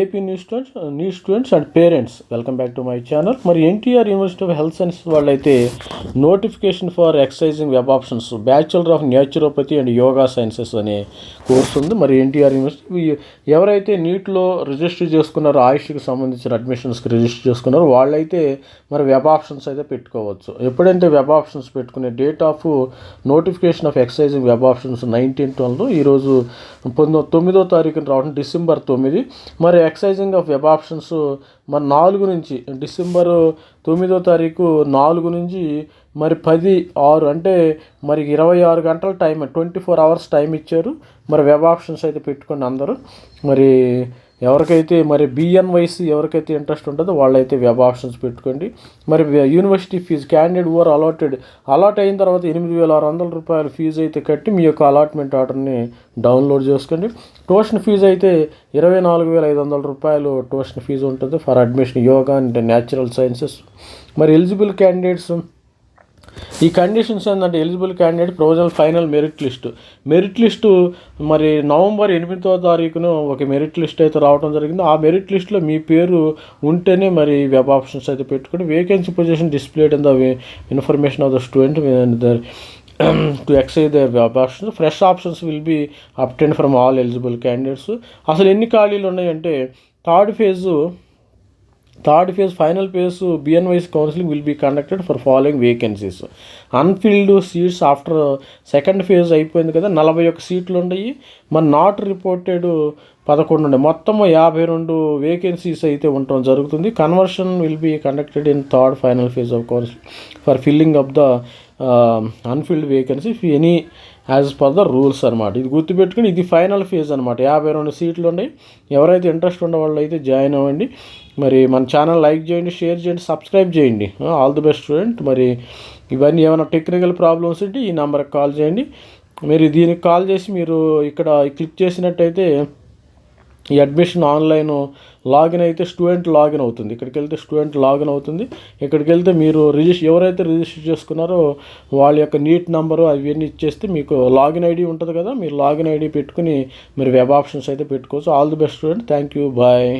AP new students new students and parents welcome back to my channel మరి NTR university of health sciences వాళ్ళైతే notification for exercising web options bachelor of naturopathy and yoga sciences అనే course ఉంది. మరి NTR university ఎవరైతే నీట్లో register చేసుకున్నారో ఆయుష్కి సంబంధించిన అడ్మిషన్స్కి register చేసుకున్నారో వాళ్ళైతే మరి వెబ్ ఆప్షన్స్ అయితే పెట్టుకోవచ్చు. ఎప్పుడైతే వెబ్ ఆప్షన్స్ పెట్టుకునే date of notification of exercising web options nineteen twelve ఈరోజు పంతొమ్మిదో తొమ్మిదో తారీఖున రావడం డిసెంబర్ తొమ్మిది. మరి మరి ఎక్సైజింగ్ ఆఫ్ వెబ్ ఆప్షన్స్ మరి నాలుగు నుంచి డిసెంబర్ తొమ్మిదో తారీఖు నాలుగు నుంచి మరి పది ఆరు అంటే మరి ఇరవై ఆరు గంటల time twenty four hours time ఇచ్చారు. మరి వెబ్ ఆప్షన్స్ అయితే పెట్టుకోండి అందరూ. మరి ఎవరికైతే మరి బిఎన్వైసి ఎవరికైతే ఇంట్రెస్ట్ ఉంటుందో వాళ్ళైతే వెబ్ ఆప్షన్స్ పెట్టుకోండి. మరి university fee candidate over allotted allot అయిన తర్వాత ఎనిమిది వేల ఆరు వందల రూపాయల ఫీజు అయితే కట్టి మీ యొక్క అలాట్మెంట్ ఆర్డర్ని డౌన్లోడ్ చేసుకోండి. ట్యూషన్ ఫీజు అయితే ఇరవై నాలుగు వేల ఐదు వందల రూపాయలు ట్యూషన్ ఫీజు ఉంటుంది. For admission yoga and natural sciences మరి ఎలిజిబుల్ క్యాండిడేట్స్ ఈ కండిషన్స్ ఏంటంటే eligible candidate provisional final merit list. Merit list మరి నవంబర్ ఎనిమిదో తారీఖున ఒక మెరిట్ లిస్ట్ అయితే రావడం జరిగింది. ఆ మెరిట్ లిస్ట్లో మీ పేరు ఉంటేనే మరి వెబ్ ఆప్షన్స్ అయితే పెట్టుకుని vacancy position displayed in the information of the student to exercise their web options fresh options will be obtained from all eligible candidates అసలు ఎన్ని ఖాళీలు ఉన్నాయంటే third phase third phase final phase BNYS counselling will be conducted for following vacancies unfilled seats after second phase అయిపోయింది కదా నలభై ఒక్క సీట్లు ఉన్నాయి మన నాట్ రిపోర్టెడ్ పదకొండు ఉన్నాయి మొత్తం యాభై రెండు వేకెన్సీస్ అయితే ఉండటం జరుగుతుంది. Conversion will be conducted in third final phase of council for filling up the unfilled vacancy any as per the rules అనమాట ఇది గుర్తుపెట్టుకుని ఇది ఫైనల్ ఫేజ్ అనమాట యాభై రెండు సీట్లు ఉన్నాయి. ఎవరైతే ఇంట్రెస్ట్ ఉన్న వాళ్ళు అయితే జాయిన్ అవ్వండి. మరి మన ఛానల్ లైక్ చేయండి షేర్ చేయండి సబ్స్క్రైబ్ చేయండి. ఆల్ ది బెస్ట్ స్టూడెంట్ మరి ఇవన్నీ ఏమైనా టెక్నికల్ ప్రాబ్లమ్స్ ఉంటే ఈ నెంబర్కి కాల్ చేయండి. మీరు దీనికి కాల్ చేసి మీరు ఇక్కడ క్లిక్ చేసినట్టయితే ఈ అడ్మిషన్ ఆన్లైన్ లాగిన్ అయితే స్టూడెంట్ లాగిన్ అవుతుంది. ఇక్కడికి వెళ్తే స్టూడెంట్ లాగిన్ అవుతుంది. ఇక్కడికి వెళ్తే మీరు రిజిస్టర్ ఎవరైతే రిజిస్టర్ చేసుకున్నారో వాళ్ళ యొక్క నీట్ నెంబరు అవన్నీ ఇచ్చేస్తే మీకు లాగిన్ ఐడి ఉంటుంది కదా మీరు లాగిన్ ఐడి పెట్టుకుని మీరు వెబ్ ఆప్షన్స్ అయితే పెట్టుకోవచ్చు. All the best student. Thank you. Bye.